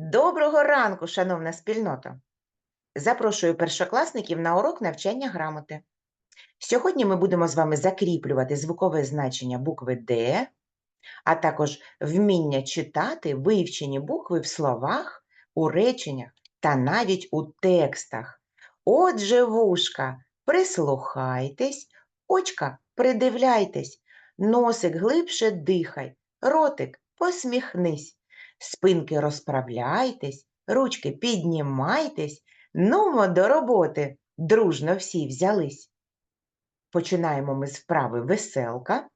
Доброго ранку, шановна спільнота! Запрошую першокласників на урок навчання грамоти. Сьогодні ми будемо з вами закріплювати звукове значення букви Д, а також вміння читати вивчені букви в словах, у реченнях та навіть у текстах. Отже, вушка, прислухайтесь, очка, придивляйтесь, носик глибше дихай, ротик, посміхнись. Спинки розправляйтесь, ручки піднімайтесь, нумо до роботи, дружно всі взялись. Починаємо ми з вправи веселка.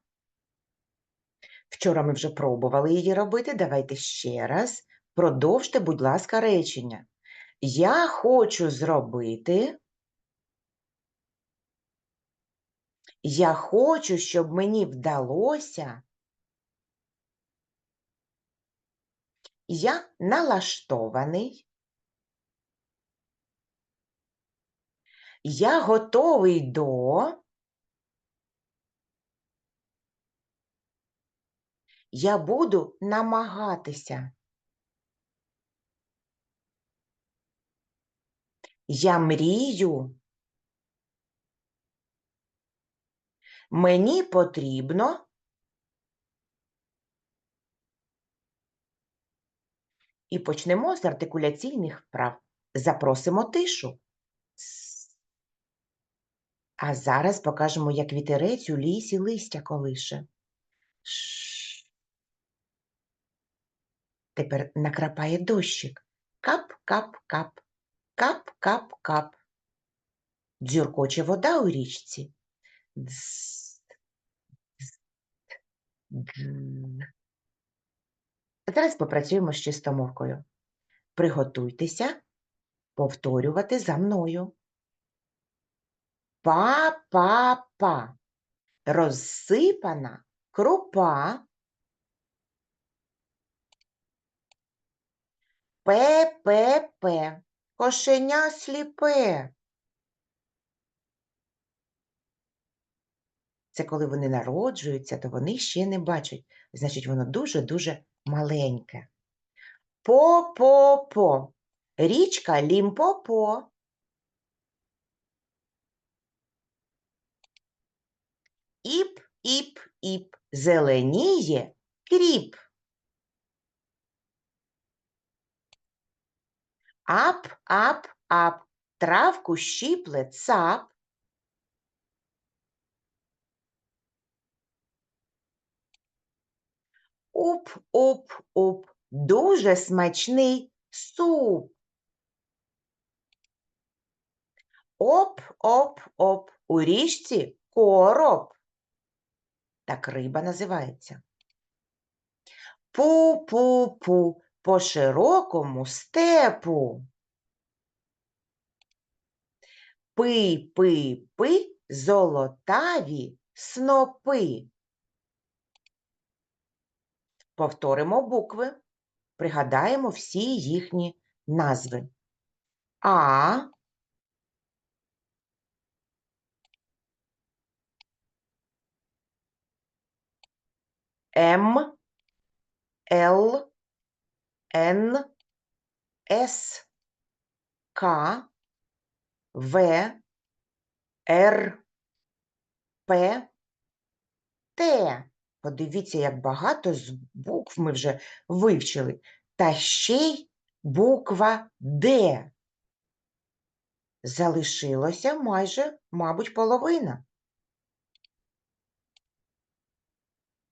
Вчора ми вже пробували її робити, давайте ще раз. Продовжте, будь ласка, речення. Я хочу зробити. Я хочу, щоб мені вдалося. Я налаштований. Я готовий до. Я буду намагатися. Я мрію. Мені потрібно. І почнемо з артикуляційних вправ. Запросимо тишу. А зараз покажемо, як вітерець у лісі листя колише. Тепер накрапає дощик. Кап-кап-кап, кап-кап-кап. Дзюркоче вода у річці. Дз, дз, дз. А зараз попрацюємо з чистомовкою. Приготуйтеся повторювати за мною. Па-па-па. Розсипана крупа. Пе-пе-пе. Кошеня сліпе. Це коли вони народжуються, то вони ще не бачать. Значить, воно дуже-дуже маленьке. По-по-по. Річка Лімпопо. Іп, іп, іп. Зеленіє кріп. Ап, ап, ап. Травку щіпле цап. Уп, уп, уп. Дуже смачний суп. Оп, оп, оп. У річці короб. Так риба називається. Пу-пу-пу. По широкому степу. Пи-пи-пи. Золотаві снопи. Повторимо букви, пригадаємо всі їхні назви. А, М, Л, Н, С, К, В, Р, П, Т. Подивіться, як багато з букв ми вже вивчили. Та ще й буква Д. Залишилося майже, мабуть, половина.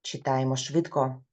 Читаємо швидко.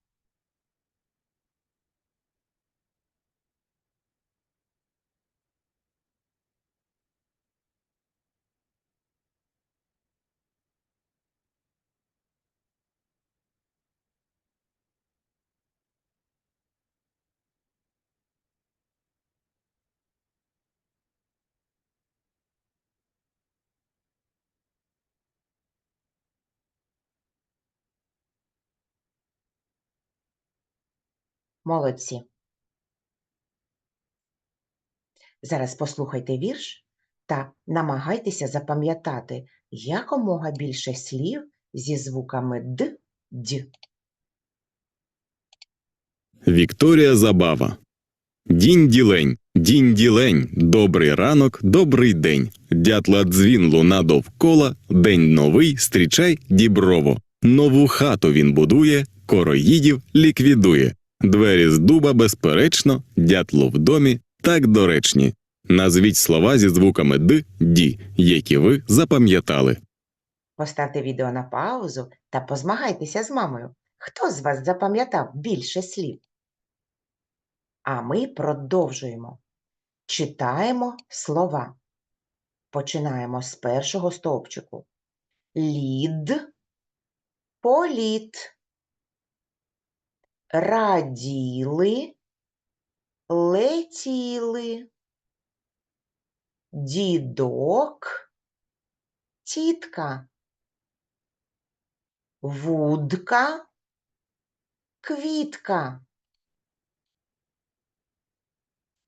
Молодці. Зараз послухайте вірш та намагайтеся запам'ятати якомога більше слів зі звуками д, дь. Вікторія Забава. Дінь-ділень, дінь-ділень, добрий ранок, добрий день. Дятла дзвін луна довкола, день новий, стрічай діброво. Нову хату він будує, короїдів ліквідує. Двері з дуба, безперечно, дятло в домі так доречні. Назвіть слова зі звуками д, ді, які ви запам'ятали. Поставте відео на паузу та позмагайтеся з мамою. Хто з вас запам'ятав більше слів? А ми продовжуємо. Читаємо слова. Починаємо з першого стовпчику. Лід, політ, раділи, летіли, дідок, тітка, вудка, квітка.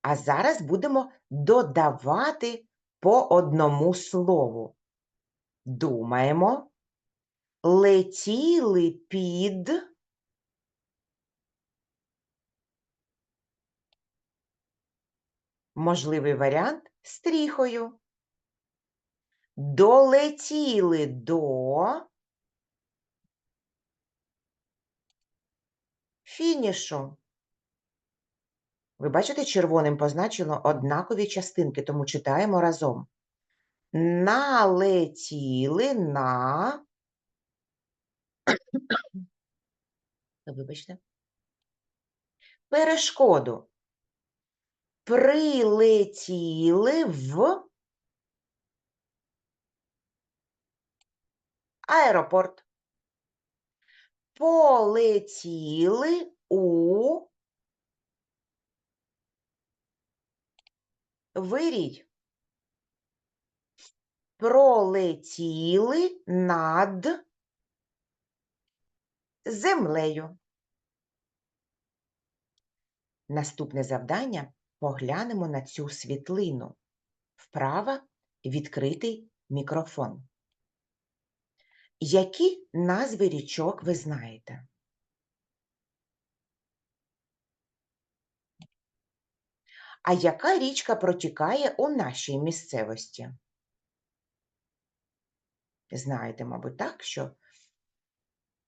А зараз будемо додавати по одному слову. Думаємо. Летіли під. Можливий варіант стріхою. Долетіли до фінішу. Ви бачите, червоним позначено однакові частинки, тому читаємо разом. Налетіли на. Вибачте. Перешкоду. Прилетіли в аеропорт. Полетіли у вирій. Пролетіли над землею. Наступне завдання поглянемо на цю світлину. Вправа відкритий мікрофон. Які назви річок ви знаєте? А яка річка протікає у нашій місцевості? Знаєте, мабуть, так, що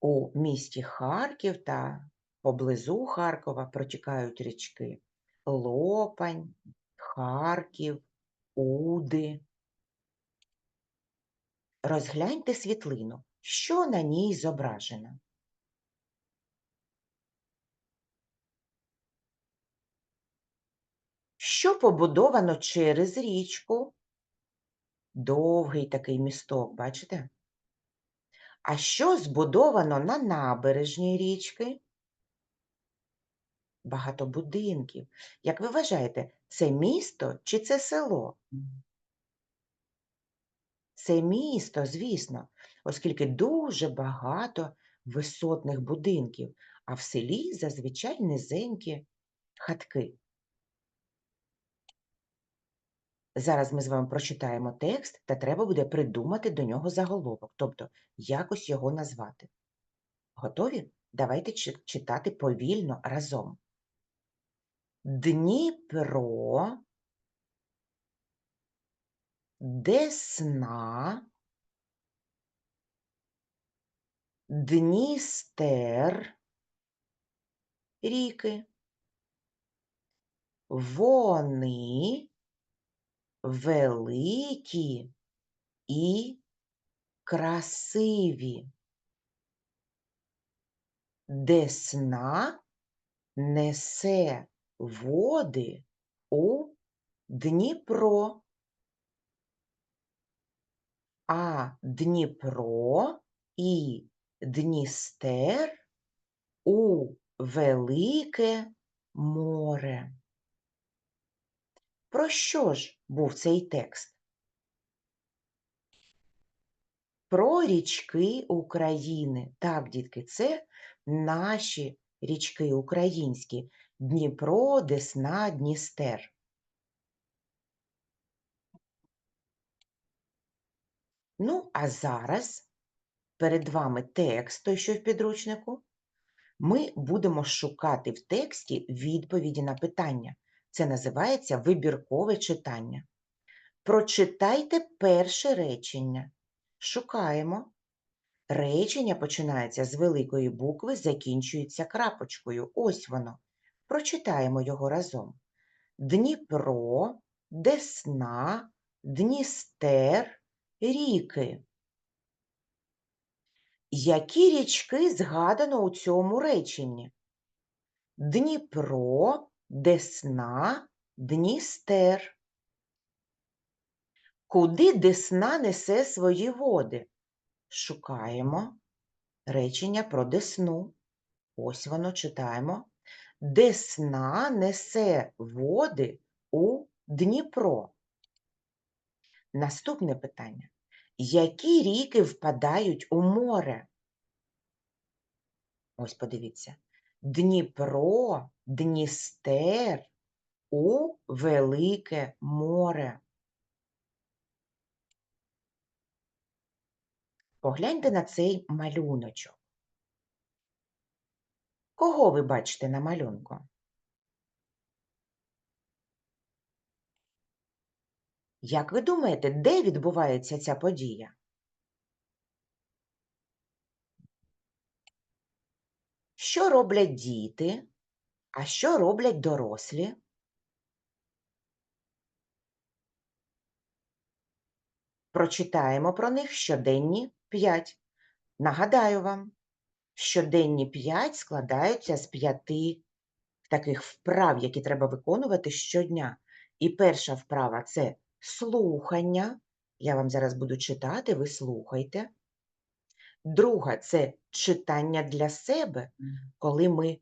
у місті Харків та поблизу Харкова протікають річки Лопань, Харків, Уди. Розгляньте світлину. Що на ній зображено? Що побудовано через річку? Довгий такий місток, бачите? А що збудовано на набережній річки? Багато будинків. Як ви вважаєте, це місто чи це село? Це місто, звісно, оскільки дуже багато висотних будинків, а в селі зазвичай низенькі хатки. Зараз ми з вами прочитаємо текст, та треба буде придумати до нього заголовок, тобто якось його назвати. Готові? Давайте читати повільно разом. Дніпро, Десна, Дністер, ріки. Вони великі і красиві. Десна несе води у Дніпро. А Дніпро і Дністер у Велике море. Про що ж був цей текст? Про річки України. Так, дітки, це наші річки українські. Дніпро, Десна, Дністер. Ну, а зараз перед вами текст, той, що в підручнику. Ми будемо шукати в тексті відповіді на питання. Це називається вибіркове читання. Прочитайте перше речення. Шукаємо. Речення починається з великої букви, закінчується крапочкою. Ось воно. Прочитаємо його разом. Дніпро, Десна, Дністер, ріки. Які річки згадано у цьому реченні? Дніпро, Десна, Дністер. Куди Десна несе свої води? Шукаємо речення про Десну. Ось воно читаємо. Десна несе води у Дніпро. Наступне питання. Які ріки впадають у море? Ось подивіться. Дніпро, Дністер у Велике море. Погляньте на цей малюночок. Кого ви бачите на малюнку? Як ви думаєте, де відбувається ця подія? Що роблять діти, а що роблять дорослі? Прочитаємо про них щоденні 5. Нагадаю вам, щоденні 5 складаються з п'яти таких вправ, які треба виконувати щодня. І перша вправа це слухання. Я вам зараз буду читати, ви слухайте. Друга це читання для себе, коли ми,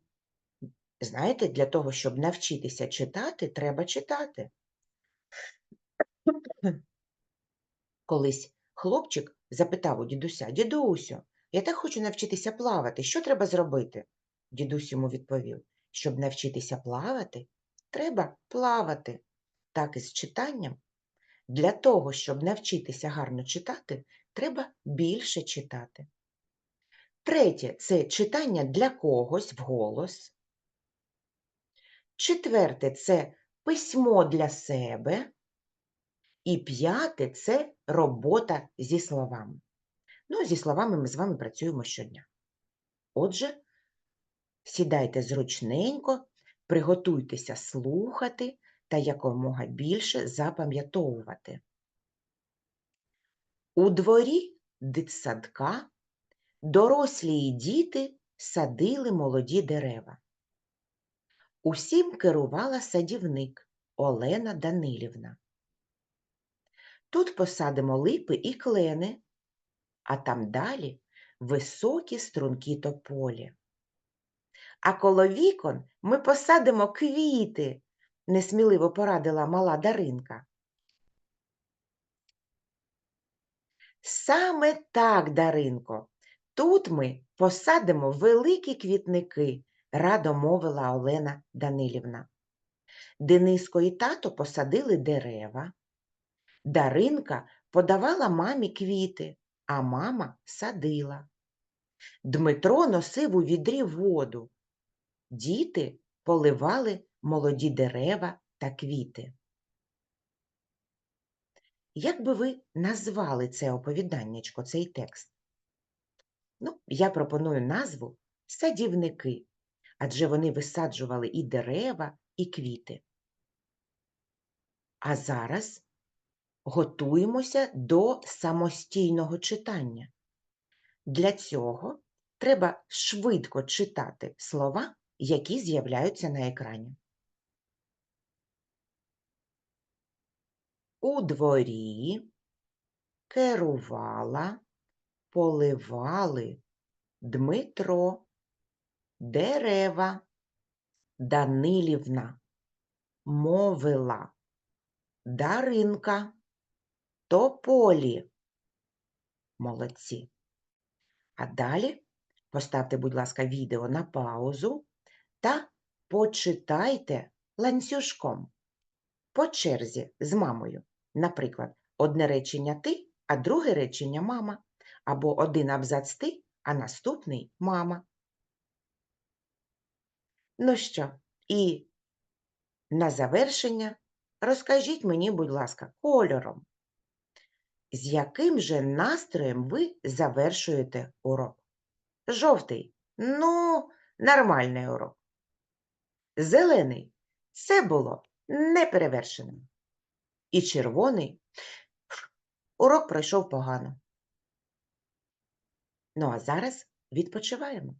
знаєте, для того, щоб навчитися читати, треба читати. Колись хлопчик запитав у дідуся: Дідусю, я так хочу навчитися плавати. Що треба зробити? Дідусь йому відповів: щоб навчитися плавати, треба плавати. Так і з читанням. Для того, щоб навчитися гарно читати, треба більше читати. Третє це читання для когось вголос. Четверте це письмо для себе. І п'яте це робота зі словами. Ну, зі словами ми з вами працюємо щодня. Отже, сідайте зручненько, приготуйтеся слухати та якомога більше запам'ятовувати. У дворі дитсадка дорослі і діти садили молоді дерева. Усім керувала садівник Олена Данилівна. Тут посадимо липи і клени, а там далі високі струнки тополі. А коло вікон ми посадимо квіти, несміливо порадила мала Даринка. Саме так, Даринко, тут ми посадимо великі квітники, радо мовила Олена Данилівна. Дениско і тато посадили дерева. Даринка подавала мамі квіти, а мама садила. Дмитро носив у відрі воду. Діти поливали молоді дерева та квіти. Як би ви назвали це оповіданнячко, цей текст? Ну, я пропоную назву садівники, адже вони висаджували і дерева, і квіти. А зараз готуємося до самостійного читання. Для цього треба швидко читати слова, які з'являються на екрані. У дворі керувала, поливали Дмитро, дерева, Данилівна, мовила, Даринка, тополі. Молодці. А далі поставте, будь ласка, відео на паузу та почитайте ланцюжком. По черзі з мамою. Наприклад, одне речення ти, а друге речення мама. Або один абзац ти, а наступний мама. Ну що, і на завершення розкажіть мені, будь ласка, кольором, з яким же настроєм ви завершуєте урок? Жовтий. Ну, нормальний урок. Зелений. Це було неперевершеним. І червоний. Урок пройшов погано. Ну а зараз відпочиваємо.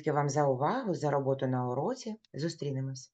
Дітки, вам за увагу, за роботу на уроці. Зустрінемось!